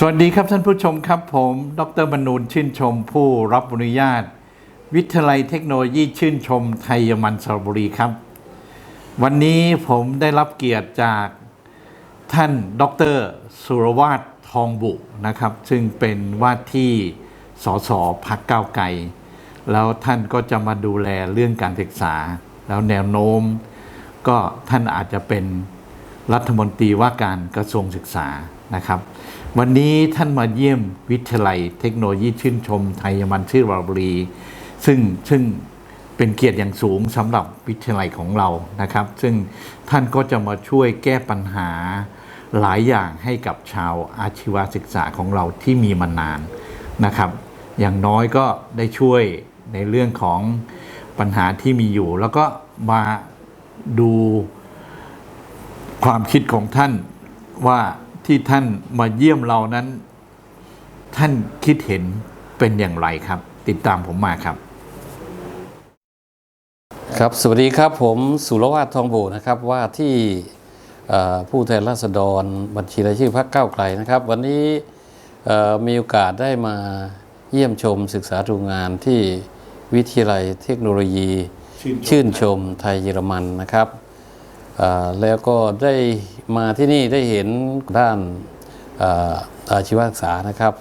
สวัสดีครับท่านผู้ชมครับผม ดรบรรนูนชื่นชมผู้รับอนุญาต วิทยาลัยเทคโนโลยีชื่นชมไทยมันสระบุรีครับ วันนี้ผมได้รับเกียรติจากท่านดรสุรวาททองบุนะครับ ซึ่งเป็นว่าที่สสพักก้าวไกลแล้วท่านก็จะมาดูแลเรื่องการศึกษา แล้วแนวโน้ม ก็ท่านอาจจะเป็นรัฐมนตรีว่าการกระทรวงศึกษา นะครับวันนี้ท่านมาเยี่ยมวิทยาลัยเทคโนโลยีชื่นชมไทยมันชื่อราบรีซึ่งซึ่งเป็นเกียรติอย่างสูงสำหรับวิทยาลัยของเรานะครับ ซึ่งท่านก็จะมาช่วยแก้ปัญหาหลายอย่างให้กับชาวอาชีวศึกษาของเราที่มีมานานนะครับ อย่างน้อยก็ได้ช่วยในเรื่องของปัญหาที่มีอยู่ แล้วก็มาดูความคิดของท่านว่า ที่ท่านมาเยี่ยมเรานั้น ท่านคิดเห็นเป็นอย่างไรครับ ติดตามผมมาครับ ครับสวัสดีครับผมสุรวาททองโบนะครับว่าที่ผู้แทนราษฎรบัญชีรายชื่อพรรคก้าวไกลนะครับ วันนี้มีโอกาสได้มาเยี่ยมชมศึกษาดูงานที่วิทยาลัยเทคโนโลยี ชื่นชมไทยเยอรมันนะครับ แล้วก็ได้มาที่นี่ได้เห็นด้านอาชีวศึกษานะครับ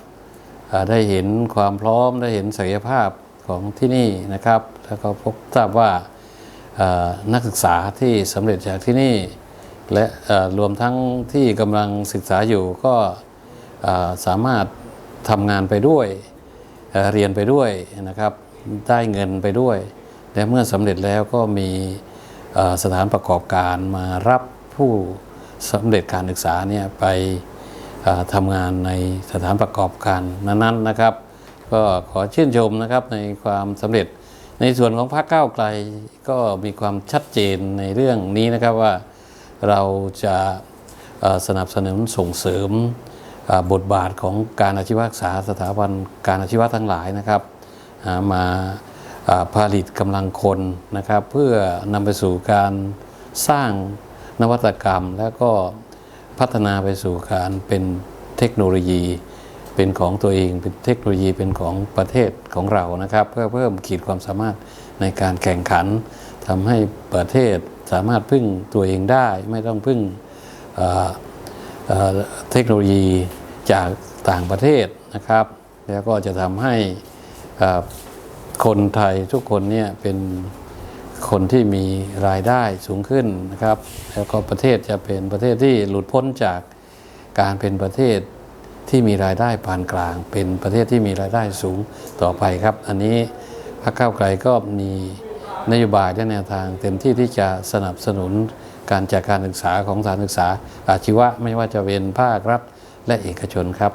ได้เห็นความพร้อมได้เห็นศักยภาพของที่นี่นะครับ แล้วก็พบทราบว่านักศึกษาที่สำเร็จจากที่นี่ และรวมทั้งที่กำลังศึกษาอยู่ก็สามารถทำงานไปด้วยเเรียนไปด้วยนะครับ ได้เงินไปด้วย และเมื่อสำเร็จแล้วก็มี สถานประกอบการมารับผู้สำเร็จการศึกษาเนี่ยไปทำงานในสถานประกอบการนั้นๆนะครับ ก็ขอชื่นชมนะครับในความสำเร็จในส่วนของพรรคก้าวไกลก็มีความชัดเจนในเรื่องนี้นะครับว่าเราจะสนับสนุนส่งเสริมบทบาทของการอาชีวศึกษาสถาบันการอาชีวะทั้งหลายนะครับมา ผลิตกำลังคนนะครับ เพื่อนำไปสู่การสร้างนวัตกรรม และก็พัฒนาไปสู่การเป็นเทคโนโลยี เป็นของตัวเองเป็นเทคโนโลยีเป็นของประเทศของเรานะครับ เพื่อเพิ่มขีดความสามารถในการแข่งขันทำให้ประเทศสามารถพึ่งตัวเองได้ ไม่ต้องพึ่งเเเทคโนโลยีจากต่างประเทศนะครับ แล้วก็จะทำให้อ่อ คนไทยทุกคนเนี่ยเป็นคนที่มีรายได้สูงขึ้นนะครับ แล้วก็ประเทศจะเป็นประเทศที่หลุดพ้นจากการเป็นประเทศที่มีรายได้ปานกลาง เป็นประเทศที่มีรายได้สูงต่อไปครับ อันนี้พรรคก้าวไกลก็มีนโยบายและแนวทาง เต็มที่ที่จะสนับสนุนการจัดการศึกษาของสถานศึกษาอาชีวะไม่ว่าจะเป็นภาครัฐและเอกชนครับ